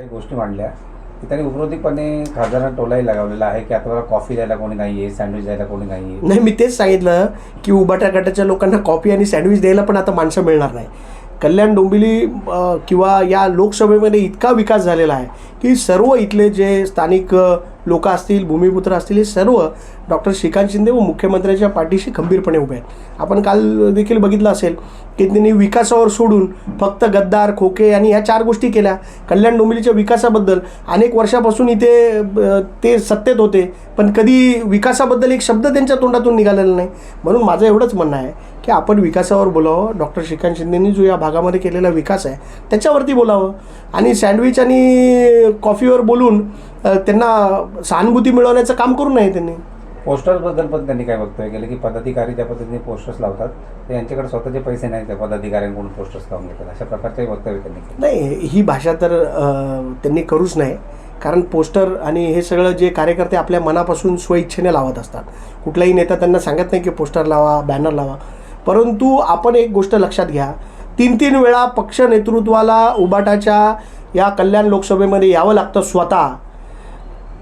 काही गोष्टी मांडल्या. की त्यांनी उपरोधिकपणे खासदारांना टोलाही लगावलेला आहे की आता मला कॉफी द्यायला कोणी नाही आहे सँडविच द्यायला कोणी नाही आहे नाही मी तेच सांगितलं की उबाटा गटाच्या लोकांना कॉफी आणि सँडविच द्यायला पण आता माणसं मिळणार नाही. कल्याण डोंबिवली किंवा या लोकसभेमध्ये इतका विकास झालेला आहे की सर्व इथले जे स्थानिक लोक असतील भूमिपुत्र असतील हे सर्व डॉक्टर श्रीकांत शिंदे व मुख्यमंत्र्यांच्या पाठीशी खंबीरपणे उभे आहेत. आपण काल देखील बघितलं असेल की त्यांनी विकासावर सोडून फक्त गद्दार खोके आणि ह्या चार गोष्टी केल्या. कल्याण डोंबिवलीच्या विकासाबद्दल अनेक वर्षापासून इथे ते सत्तेत होते पण कधी विकासाबद्दल एक शब्द त्यांच्या तोंडातून निघालेला नाही. म्हणून माझं एवढंच म्हणणं आहे की आपण विकासावर बोलावं. डॉक्टर श्रीकांत शिंदेनी जो या भागामध्ये केलेला विकास आहे त्याच्यावरती बोलावं. आणि सँडविच आणि कॉफीवर बोलून त्यांना सहानुभूती मिळवण्याचं काम करू नये त्यांनी. पोस्टर्सबद्दल पण त्यांनी काय वक्तव्य केलं की पदाधिकारी ज्या पद्धतीने पोस्टर्स लावतात ते यांच्याकडे स्वतःचे पैसे नाही त्या पदाधिकाऱ्यांकडून पोस्टर्स लावून घेतात. अशा प्रकारचंही वक्तव्य त्यांनी. केलं नाही ही भाषा तर त्यांनी करूच नाही. कारण पोस्टर आणि हे सगळं जे कार्यकर्ते आपल्या मनापासून स्वइच्छेने लावत असतात. कुठलाही नेता त्यांना सांगत नाही की पोस्टर लावा बॅनर लावा. परंतु आपण एक गोष्ट लक्षात घ्या. तीन तीन वेळा पक्ष नेतृत्वाला उबाटाच्या या कल्याण लोकसभेमध्ये यावं लागतं स्वतः.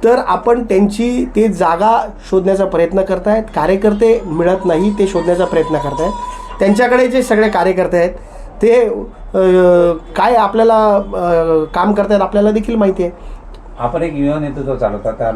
तर आपण त्यांची ते जागा शोधण्याचा प्रयत्न करतायत. कार्यकर्ते मिळत नाही ते शोधण्याचा प्रयत्न करतायत. त्यांच्याकडे जे सगळे कार्यकर्ते आहेत ते काय आपल्याला काम करतायत आपल्याला देखील माहिती आहे? आपण एक युवा नेतृत्व चालवतात त्या